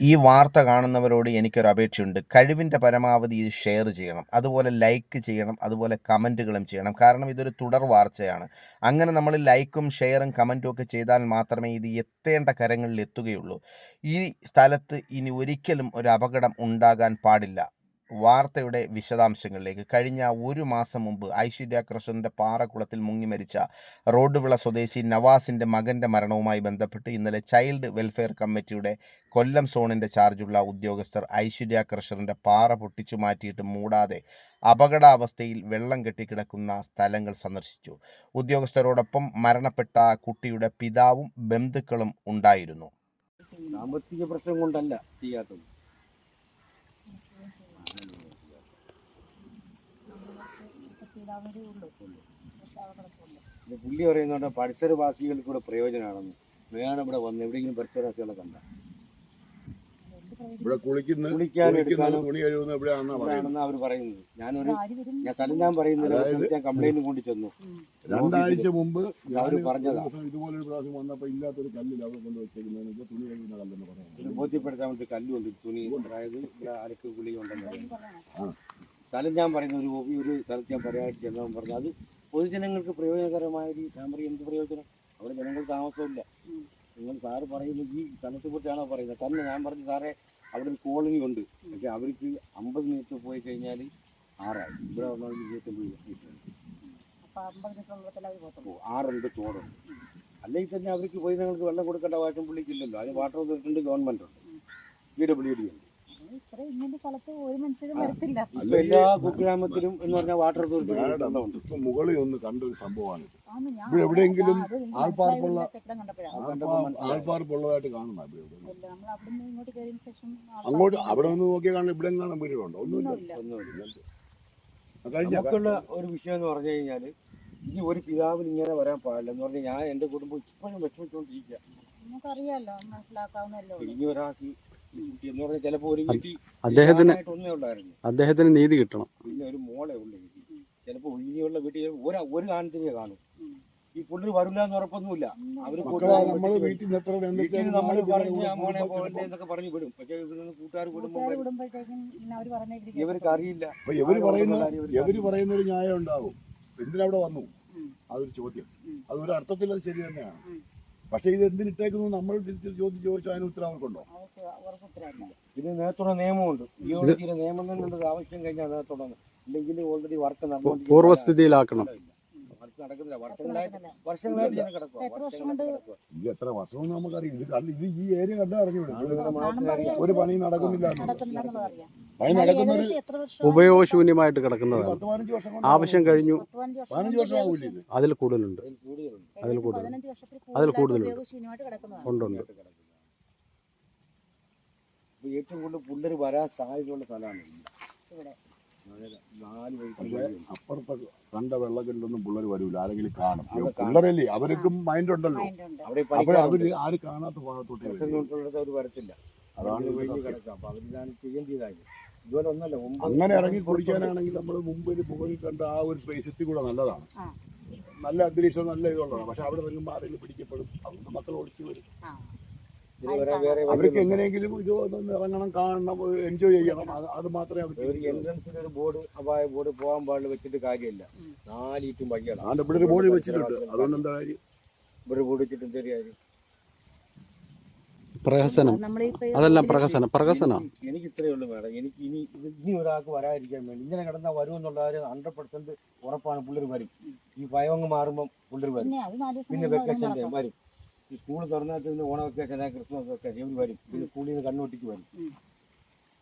ഈ വാർത്ത കാണുന്നവരോട് എനിക്കൊരു അപേക്ഷയുണ്ട്. കഴിവിന്റെ പരമാവധി ഇത് ഷെയർ ചെയ്യണം. അതുപോലെ ലൈക്ക് ചെയ്യണം. അതുപോലെ കമന്റുകളും ചെയ്യണം. കാരണം ഇതൊരു തുടർ വാർത്തയാണ് അങ്ങനെ നമ്മൾ ലൈക്കും ഷെയറും കമന്റും ഒക്കെ ചെയ്താൽ മാത്രമേ ഇത് എത്തേണ്ട കരങ്ങളിൽ എത്തുകയുള്ളൂ. ഈ സ്ഥലത്ത് ഇനി ഒരിക്കലും ഒരു അപകടം ഉണ്ടാകാൻ പാടില്ല. വാർത്തയുടെ വിശദാംശങ്ങളിലേക്ക്. കഴിഞ്ഞ ഒരു മാസം മുമ്പ് ഐശ്വര്യ കൃഷ്ണന്റെ പാറക്കുളത്തിൽ മുങ്ങി മരിച്ച റോഡ് വിള സ്വദേശി നവാസിന്റെ മകന്റെ മരണവുമായി ബന്ധപ്പെട്ട് ഇന്നലെ ചൈൽഡ് വെൽഫെയർ കമ്മിറ്റിയുടെ കൊല്ലം സോണിന്റെ ചാർജുള്ള ഉദ്യോഗസ്ഥർ ഐശ്വര്യ കൃഷ്ണന്റെ പാറ പൊട്ടിച്ചു മാറ്റിയിട്ട് മൂടാതെ അപകടാവസ്ഥയിൽ വെള്ളം കെട്ടിക്കിടക്കുന്ന സ്ഥലങ്ങൾ സന്ദർശിച്ചു. ഉദ്യോഗസ്ഥരോടൊപ്പം മരണപ്പെട്ട കുട്ടിയുടെ പിതാവും ബന്ധുക്കളും ഉണ്ടായിരുന്നു. സാമ്പത്തിക പ്രശ്നം കൊണ്ടല്ല ചെയ്യാത്തത് ഇത് പുള്ളി പറയുന്നുണ്ട് പരിസരവാസികൾക്ക് കൂടെ പ്രയോജനമാണെന്ന്. വേണം ഇവിടെ വന്ന് എവിടെയെങ്കിലും പരിസരവാസികളെ കണ്ട. ഇവിടെ കുളിക്കുന്ന കുളിക്കാനും കുളിക്കുന്ന എടുക്കാനും തുണി കഴുകുന്ന എവിടെയാണെന്നാ പറയുന്നത്. ഇവിടെയാണെന്ന് അവർ പറയുന്നത്. ഞാനൊരു ഞാൻ സ്ഥലം ഞാൻ പറയുന്നില്ല ഞാൻ കംപ്ലൈന്റ് കൊണ്ട് ചെന്നു രണ്ടാഴ്ച മുമ്പ് അവർ ഞാൻ പറഞ്ഞതാ. ഒരു ഇതുപോലൊരു പ്രാവശ്യം വന്നപ്പോ ഇല്ലാത്തൊരു കല്ലിൽ അവിടെ കൊണ്ട് വെച്ചേക്കുന്നതിന് തുണി കഴുകുന്ന കല്ലെന്ന് പറയുന്നത്. ബോധ്യപ്പെടുത്താൻ വേണ്ടി കല്ലുണ്ട് തുണി അതായത് ഇവിടെ അലക്ക് കുളി ഉണ്ടെന്ന് പറയുന്നത് സ്ഥലം ഞാൻ പറയുന്ന ഒരു ഈ ഒരു സ്ഥലത്ത് ഞാൻ പറയാനായിട്ട് ചെന്നവൻ പറഞ്ഞു അത് പൊതുജനങ്ങൾക്ക് പ്രയോജനകരമായ ഒരു ക്യാമറ എന്ത് പ്രയോജനം? അവിടെ ജനങ്ങൾ താമസമില്ല നിങ്ങൾ സാറ് പറയുന്നത് ഈ സ്ഥലത്തെ കുറിച്ചാണോ പറയുന്നത്? തന്നെ ഞാൻ പറഞ്ഞു സാറേ അവിടെ ഒരു കോളനി ഉണ്ട്. പക്ഷെ അവർക്ക് അമ്പത് മിനിറ്റ് പോയി കഴിഞ്ഞാൽ ആറായി. ഇവിടെ വന്നാൽ ഇരുപത്തൊമ്പത് ആറുണ്ട് തോടുണ്ട് അല്ലെങ്കിൽ തന്നെ അവർക്ക് പോയി നിങ്ങൾക്ക് വെള്ളം കൊടുക്കേണ്ട വാട്ടം പുള്ളിക്കില്ലല്ലോ. അതിന് വാട്ടർ അതോറിറ്റി ഗവൺമെന്റ് ഉണ്ട് പി ഡബ്ല്യു ഡി ഉണ്ട്. ഇത്ര ഇങ്ങനെ സ്ഥലത്ത് ഒരു മനുഷ്യരും വരത്തില്ല. ഇപ്പൊ എല്ലാ കുഗ്രാമത്തിലും എന്ന് പറഞ്ഞാൽ വാട്ടർ അതോറിറ്റി. വെള്ളമുണ്ട് ഇപ്പൊ മുകളിൽ ഒന്ന് കണ്ടൊരു സംഭവമാണ് ആന്ന് ഞാൻ ഇവിടെ എവിടെയെങ്കിലും അത് ആൾപ്പാർപ്പുള്ള- മനസ്സിലായില്ല കെട്ടിടം കണ്ടപ്പോഴാണ് ആൾപ്പാർപ്പുള്ളതായിട്ട് കാണുന്ന ഇവിടെ നമ്മൾ അവിടുന്ന് ഇങ്ങോട്ട് കയറിയ ശേഷം അങ്ങോട്ട് അവിടെ ഒന്ന് നോക്കിയാൽ കാണാൻ ഇവിടെ കാണാൻ വീടുകളുണ്ടോ? ഒന്നുമില്ല. ഒന്നുമില്ല. ഒന്നുമില്ല. അത് കഴിഞ്ഞ? നമുക്കുള്ള ഒരു വിഷയം എന്ന് പറഞ്ഞു കഴിഞ്ഞാൽ ഇനി ഒരു പിതാവിന് ഇങ്ങനെ വരാൻ പാടില്ല എന്ന് പറഞ്ഞാൽ ഞാൻ എന്റെ കുടുംബം ഇപ്പോഴും വിഷമിച്ചുകൊണ്ടിരിക്കുക. നമുക്കറിയാലോ മനസ്സിലാക്കാവുന്നല്ലോ ഇനി ഒരാൾക്ക് എന്ന് പറഞ്ഞാൽ ചിലപ്പോൾ ഒരു വീട്ടിൽ അദ്ദേഹത്തിന് ആയിട്ട് ഒന്നേ ഉള്ളായിരുന്നു. അദ്ദേഹത്തിന് നീതി കിട്ടണം. പിന്നെ ഒരു മോളെ ഉള്ളു വീട്ടിൽ. ചിലപ്പോൾ ഇനിയുള്ള വീട്ടിൽ ഒരു ഒരു കാണും. ഈ പുള്ളി വരില്ല എന്ന് ഉറപ്പൊന്നുമില്ല. അവർ വീട്ടിൽ നമ്മൾ മോനെ പോകണ്ടേ എന്നൊക്കെ പറഞ്ഞു വിടും. പക്ഷെ കൂട്ടുകാർ വിടുമ്പോൾ പറഞ്ഞ ഇവർക്ക് അറിയില്ല. ഇവർ പറയുന്ന ഇവർ പറയുന്ന ഒരു ന്യായം ഉണ്ടാവും. എന്തിനവിടെ വന്നു? അതൊരു ചോദ്യം. അതൊരു അത് ഒരു അർത്ഥത്തിൽ അത് ശരി തന്നെയാണ്. പക്ഷെ ഇത് എന്തിനിട്ടേക്കുന്നു? നമ്മൾ തിരിച്ച് ചോദ്യം ചോദിച്ചാൽ അതിന് ഉത്തരം അവർക്കുണ്ടോ ഇത് നേരത്തോടെ നിയമമുണ്ട്. ജിയോളജിയുടെ നിയമം തന്നെ ആവശ്യം കഴിഞ്ഞാൽ നേരത്തോടെ ഇല്ലെങ്കിൽ ഓൾറെഡി വർക്ക് നടന്നു പൂർവസ്ഥിതിയിലാക്കണം. വർക്ക് നടക്കുന്നില്ല. വർഷങ്ങളായിട്ട് കിടക്കുക ഇത് എത്ര വർഷമെന്ന് നമുക്കറിയാം ഇത് കണ്ട് ഇത് ഈ ഏരിയ കണ്ടാ അറിഞ്ഞു ഒരു പണി നടക്കുന്നില്ല പണി ഉപയോഗശൂന്യമായിട്ട് കിടക്കുന്നതാണ്. പത്ത് പതിനഞ്ച് വർഷം കൊണ്ട് ആവശ്യം കഴിഞ്ഞു. പതിനഞ്ച് വർഷം ഇത്. അതിൽ കൂടുതലുണ്ട്. അതിൽ കൂടുതലുണ്ട്. അതിൽ ഏകദേശം കൂടുതൽ. അതിൽ കൂടുതലുണ്ട്. ഇപ്പൊ ഏറ്റവും കൂടുതൽ പുല്ലര് വരാൻ സാധ്യതയുള്ള സ്ഥലമാണ് ഇവിടെ. പക്ഷേ വഴിക്ക് അപ്പുറത്തെ കണ്ട വെള്ളക്കെട്ടൊന്നും പിള്ളേർ വരൂല. ആരെങ്കിലും കാണും. പിള്ളേരല്ലേ? അവർക്കും മൈൻഡ് ഉണ്ടല്ലോ അപ്പോൾ അവർ ആര് കാണാത്ത ഭാഗത്തോട്ട് വരത്തില്ല. അതാണ് അങ്ങനെ ഇറങ്ങി കുടിക്കാനാണെങ്കിൽ നമ്മൾ മുമ്പിൽ മുകളിൽ കണ്ട ആ ഒരു സ്പേസിൽ കൂടെ നല്ലതാണ്. നല്ല അന്തരീക്ഷം നല്ല ഇതുള്ളതാണ്. പക്ഷെ അവിടെ ഇറങ്ങുമ്പോൾ ആരെങ്കിലും പിടിക്കപ്പെടും. അതുകൊണ്ട് മക്കൾ ഓടിച്ചു വരും. അവർക്ക് എങ്ങനെയെങ്കിലും ഇത് ഒന്ന് ഇറങ്ങണം കാണണം എൻജോയ് ചെയ്യണം. അത് മാത്രമേ അവർക്ക് ഒരു എൻട്രൻസിൽ ഒരു ബോർഡ് അപായ ബോർഡ് പോകാൻ പാടില്ല വെച്ചിട്ട് കാര്യമില്ല. നാലീറ്റും വഴിയാണ്. ഇവിടെ ഒരു ബോർഡ് വെച്ചിട്ടുണ്ട്. അതുകൊണ്ട് എന്താ കാര്യം? ഇവിടെ ബോർഡ് വെച്ചിട്ട് എന്തൊരു കാര്യം. പ്രഹസനം. അതെല്ലാം പ്രഹസനം പ്രഹസനം എനിക്ക് ഇത്രയേ ഉള്ളൂ മേഡം. എനിക്ക് ഇനി ഇനി ഒരാൾക്ക് വരാതിരിക്കാൻ വേണ്ടി. ഇങ്ങനെ കിടന്നാൽ വരുമെന്നുള്ള കാര്യം ഹൺഡ്രഡ് പെർസെന്റ് ഉറപ്പാണ്. പുള്ളിർ വരും. ഈ ഭയമങ്ങ് മാറുമ്പം പുള്ളിർ വരും. പിന്നെ വെക്കേഷൻ. വരും. ഈ സ്കൂൾ തുറന്നിട്ട് പിന്നെ ഓണ വെക്കേഷൻ ക്രിസ്മസ് ഒക്കെ ഇവർ വരും. പിന്നെ സ്കൂളിൽ നിന്ന് കണ്ണൊട്ടിക്ക് വരും.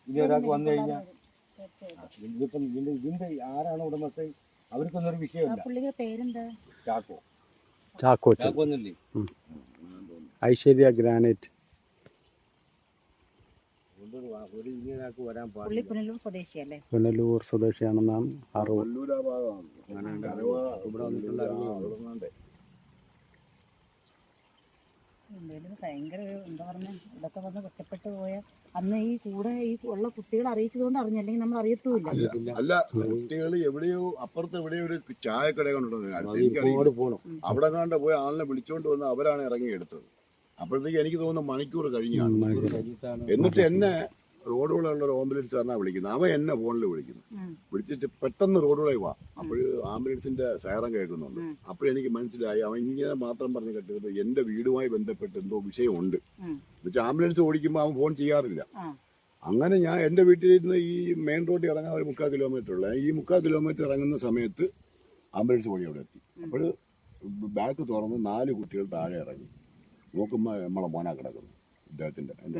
ഇനി ഒരാൾക്ക് വന്നു കഴിഞ്ഞാൽ. ഇതിപ്പം ഇതിന്റെ ഇതിന്റെ ആരാണ് ഉടമസ്ഥ അവർക്കൊന്നും ഒരു വിഷയമില്ല. ചാക്കോ. ചാക്കോ ചാക്കോ എന്നല്ലേ? ഐശ്വര്യ ഗ്രാനൈറ്റ്. പുനലൂർ സ്വദേശിയാണെന്നാണ് അറിവ് വരാൻ പുള്ളി പാടില്ല പുനലൂർ സ്വദേശിയല്ലേ പുനലൂർ സ്വദേശിയാണെന്നാണ് അറിവ് കൊല്ലൂർ ആ ഭാഗമാണ് ഞാനുണ്ട്. അരവാ, ഇവിടെ വന്നിട്ടുള്ള എന്തായാലും ഭയങ്കര ഒരു എന്താ പറഞ്ഞ ഇതൊക്കെ വന്ന് കഷ്ടപ്പെട്ടു പോയ അന്ന് ഈ കൂടെ ഈ ഉള്ള കുട്ടികൾ അറിയിച്ചതുകൊണ്ട് അറിഞ്ഞു. അല്ലെങ്കിൽ നമ്മൾ അറിയത്തുമില്ല. അല്ല കുട്ടികൾ എവിടെയോ അപ്പുറത്ത് എവിടെയോ ഒരു ചായക്കട കണ്ടോ പോണം. അവിടെ കണ്ട പോയി ആളിനെ വിളിച്ചോണ്ട് വന്ന് അവരാണ് ഇറങ്ങിയെടുത്തത്. അപ്പോഴത്തേക്ക് എനിക്ക് തോന്നുന്നു മണിക്കൂർ കഴിഞ്ഞു ഉം, കാണും. മണിക്കൂർ. എന്നിട്ട് എന്നെ റോഡുകളുള്ള ഒരു ആംബുലൻസ് കാരനാണ് വിളിക്കുന്നത്. അവൻ എന്നെ ഫോണിൽ വിളിക്കുന്നു. വിളിച്ചിട്ട് പെട്ടെന്ന് റോഡുകളിൽ വാ. അപ്പോൾ ആംബുലൻസിന്റെ സൈറം കേൾക്കുന്നുണ്ട്. അപ്പോഴെനിക്ക് മനസ്സിലായി. അവൻ ഇങ്ങനെ മാത്രം പറഞ്ഞ് കേട്ടത് എന്റെ വീടുമായി ബന്ധപ്പെട്ട് എന്തോ വിഷയമുണ്ട്. ഉം. എന്നുവെച്ചാൽ ആംബുലൻസ് ഓടിക്കുമ്പോൾ അവൻ ഫോൺ ചെയ്യാറില്ല. അങ്ങനെ ഞാൻ എന്റെ വീട്ടിലിരുന്ന് ഈ മെയിൻ റോഡിൽ ഇറങ്ങാൻ ഒരു മുക്കാൽ കിലോമീറ്റർ ഉള്ള. ഈ മുക്കാൽ കിലോമീറ്റർ ഇറങ്ങുന്ന സമയത്ത് ആംബുലൻസ് ഓടി അവിടെ എത്തി. അപ്പോൾ ബാക്ക് തുറന്ന് നാല് കുട്ടികൾ താഴെ ഇറങ്ങി. നോക്കുമ്പോൾ നമ്മളെ മോനാ കിടക്കുന്നു. ഇദ്ദേഹത്തിന്റെ എന്റെ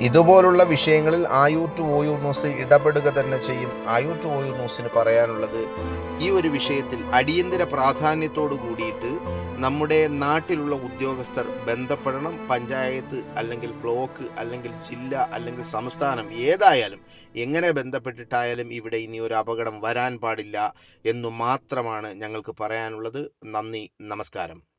ഇതുപോലുള്ള വിഷയങ്ങളിൽ ആയൂർ ടു ഓയൂർ ന്യൂസ് ഇടപെടുക തന്നെ ചെയ്യും. ആയൂർ ടു ഓയൂർ ന്യൂസിന് പറയാനുള്ളത് ഈ ഒരു വിഷയത്തിൽ അടിയന്തര പ്രാധാന്യത്തോടു കൂടിയിട്ട് നമ്മുടെ നാട്ടിലുള്ള ഉദ്യോഗസ്ഥർ ബന്ധപ്പെടണം. പഞ്ചായത്ത് അല്ലെങ്കിൽ ബ്ലോക്ക് അല്ലെങ്കിൽ ജില്ല അല്ലെങ്കിൽ സംസ്ഥാനം ഏതായാലും എങ്ങനെ ബന്ധപ്പെട്ടിട്ടായാലും ഇവിടെ ഇനി ഒരു അപകടം വരാൻ പാടില്ല എന്നു മാത്രമാണ് ഞങ്ങൾക്ക് പറയാനുള്ളത്. നന്ദി നമസ്കാരം.